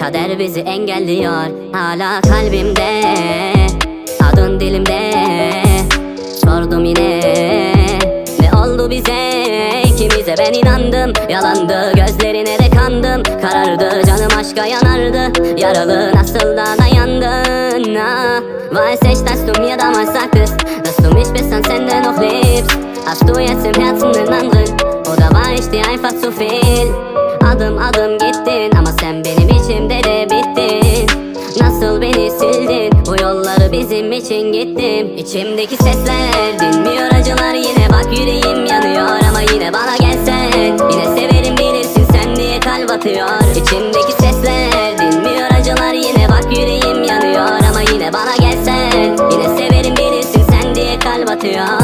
Kader bizi engelliyor. Hala kalbimde Adın dilimde. Sordum yine Ne oldu bize? İkimize ben inandım. Yalandı gözlerine de kandım. Karardı canım aşka yanardı. Yaralı nasıl da dayandın? Ah. Weiß ich, dass du mir damals sagtest Dass du mich bis ans Ende noch liebst Hast du jetzt im Herzen den anderen Oder war ich dir einfach zu viel Adım adım gittin Ama sen benim içimde de bittin. Nasıl beni sildin? Bu yolları bizim için gittim. İçimdeki sesler dinmiyor acılar. Yine bak yüreğim yanıyor Ama yine bana gelsen. Yine severim bilirsin sen diye kalp atıyor? İçimdeki sesler dinmiyor acılar. Yine bak yüreğim yanıyor Ama yine bana gelsen. Yine severim bilirsin sen diye kalp atıyor